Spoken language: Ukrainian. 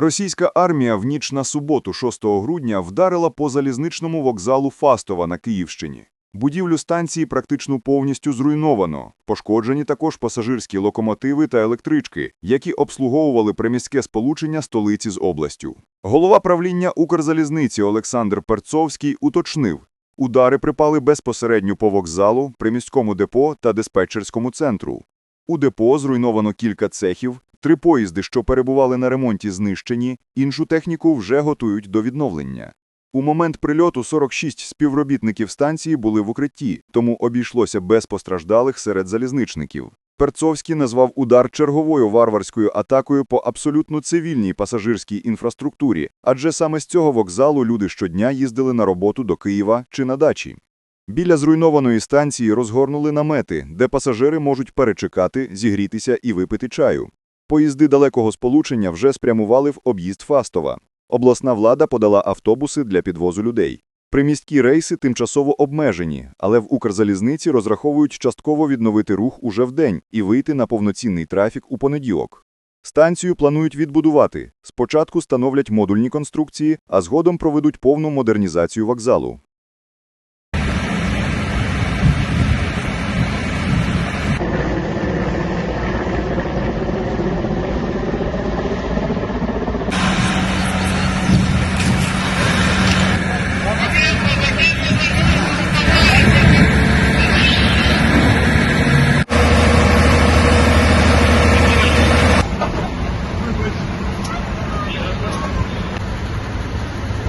Російська армія в ніч на суботу, 6 грудня, вдарила по залізничному вокзалу Фастова на Київщині. Будівлю станції практично повністю зруйновано. Пошкоджені також пасажирські локомотиви та електрички, які обслуговували приміське сполучення столиці з областю. Голова правління Укрзалізниці Олександр Перцовський уточнив, удари припали безпосередньо по вокзалу, приміському депо та диспетчерському центру. У депо зруйновано кілька цехів, три поїзди, що перебували на ремонті, знищені, іншу техніку вже готують до відновлення. У момент прильоту 46 співробітників станції були в укритті, тому обійшлося без постраждалих серед залізничників. Перцовський назвав удар черговою варварською атакою по абсолютно цивільній пасажирській інфраструктурі, адже саме з цього вокзалу люди щодня їздили на роботу до Києва чи на дачі. Біля зруйнованої станції розгорнули намети, де пасажири можуть перечекати, зігрітися і випити чаю. Поїзди далекого сполучення вже спрямували в об'їзд Фастова. Обласна влада подала автобуси для підвозу людей. Приміські рейси тимчасово обмежені, але в Укрзалізниці розраховують частково відновити рух уже вдень і вийти на повноцінний трафік у понеділок. Станцію планують відбудувати. Спочатку становлять модульні конструкції, а згодом проведуть повну модернізацію вокзалу.